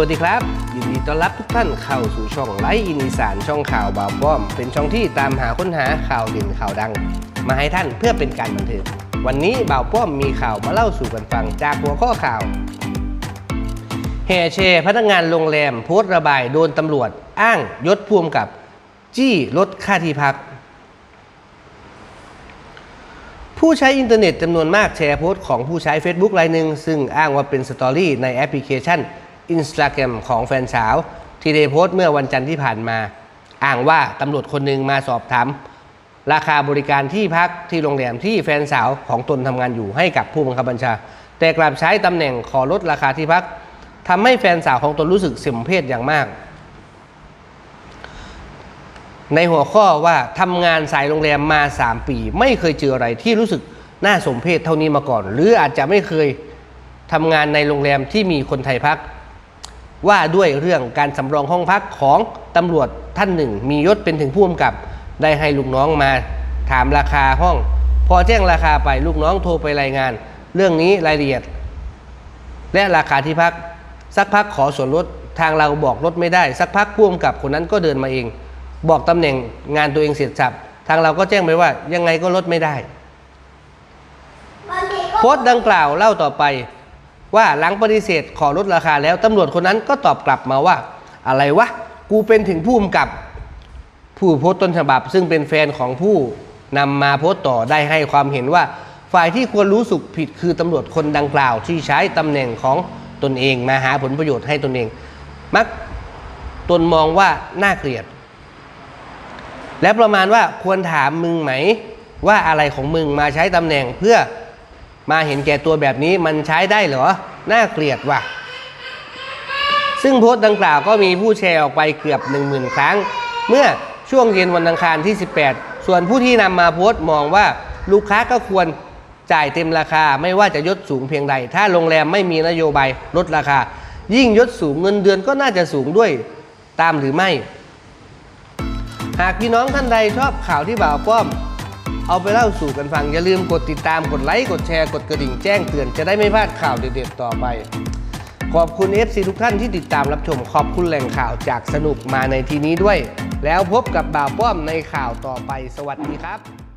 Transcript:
วัสดีครับ ยินดีต้อนรับทุกท่านเข้าสู่ช่องไลฟ์อินอีสานช่องข่าวบ่าวป้อม เป็นช่องที่ตามหาค้นหาข่าวเด่นข่าวดัง มาให้ท่านเพื่อเป็นการบันเทิงวันนี้บ่าวป้อมมีข่าวมาเล่าสู่กันฟังจากหัวข้อข่าวแห่แชพนักงานโรงแรมโพสต์ระบายโดนตำรวจ อ้างยศพ่วมกับ จี้ลดค่าที่พัก ผู้ใช้อินเทอร์เน็ตจำนวนมากแชร์โพสต์ของผู้ใช้ Facebook รายหนึ่งซึ่งอ้างว่าเป็นสตอรี่ในแอปพลิเคชัน Instagram ของแฟนสาว ที่ได้โพสต์เมื่อวันจันทร์ที่ผ่านมา อ้างว่าตำรวจคนหนึ่งมาสอบถามราคาบริการที่พักที่โรงแรมที่แฟนสาวของตนทำงานอยู่ให้กับผู้บังคับบัญชา แต่กลับใช้ตำแหน่งขอลดราคาที่พักทำให้แฟนสาวของตนรู้สึกเสียมเพศอย่างมาก ในหัวข้อว่าทำงานสายโรงแรมมา 3 ปี ไม่เคยเจออะไรที่รู้สึกน่าสมเพชเท่านี้มาก่อน หรืออาจจะไม่เคยทำงานในโรงแรมที่มีคนไทยพัก ว่าด้วยเรื่องการสำรองห้องพักของตำรวจท่านหนึ่ง มียศเป็นถึงผู้กำกับ ได้ให้ลูกน้องมาถามราคาห้อง พอแจ้งราคาไปลูกน้องโทรไปรายงาน เรื่องนี้รายละเอียด และราคาที่พัก สักพักขอส่วนลดทางเราบอกลดไม่ได้ สักพักพ่วงกับคนนั้นก็เดินมาเอง บอกตำแหน่งงานตัวเองเสร็จสับทางเราก็แจ้งไปว่ายังไงก็ลดไม่ได้โพสต์ดังกล่าวเล่าต่อไป ว่าหลังปฏิเสธขอลดราคาแล้วตำรวจคนนั้นก็ตอบกลับมาว่า อะไรวะ กูเป็นถึงผู้กำกับ ผู้โพสต์ต้นฉบับ ซึ่งเป็นแฟนของผู้นำมาโพสต์ต่อได้ให้ความเห็นว่า ฝ่ายที่ควรรู้สึกผิดคือตำรวจคนดังกล่าว ที่ใช้ตำแหน่งของตนเองมาหาผลประโยชน์ให้ตนเอง มักตนมองว่าน่าเกลียด และประมาณว่าควรถามมึงไหม ว่าอะไรของมึงมาใช้ตำแหน่งเพื่อ มาเห็นแก่ตัวแบบนี้มันใช้ได้เหรอ น่าเกลียดว่ะ ซึ่งโพสต์ดังกล่าวก็มีผู้แชร์ออกไปเกือบ 1 0,000 ครั้ง เมื่อช่วงเย็นวันอังคารที่ 18 ส่วนผู้ที่นำมาโพสต์มองว่าลูกค้าก็ควรจ่ายเต็มราคาไม่ว่าจะยศสูงเพียงใด ถ้าโรงแรมไม่มีนโยบายลดราคา ยิ่งยศสูงเงินเดือนก็น่าจะสูงด้วยตามหรือไม่ หากพี่น้องท่านใดชอบข่าวที่บ่าวป้อม เอาไปเล่าสู่กันฟัง อย่าลืมกดติดตามกดไลค์ กดแชร์ กดกระดิ่งแจ้งเตือนจะได้ไม่พลาดข่าวเด็ดๆต่อไป ขอบคุณ FC ทุกท่านที่ติดตามรับชมขอบคุณแหล่งข่าวจากสนุกมาในทีนี้ด้วย แล้วพบกับบ่าวป้อมในข่าวต่อไป สวัสดีครับ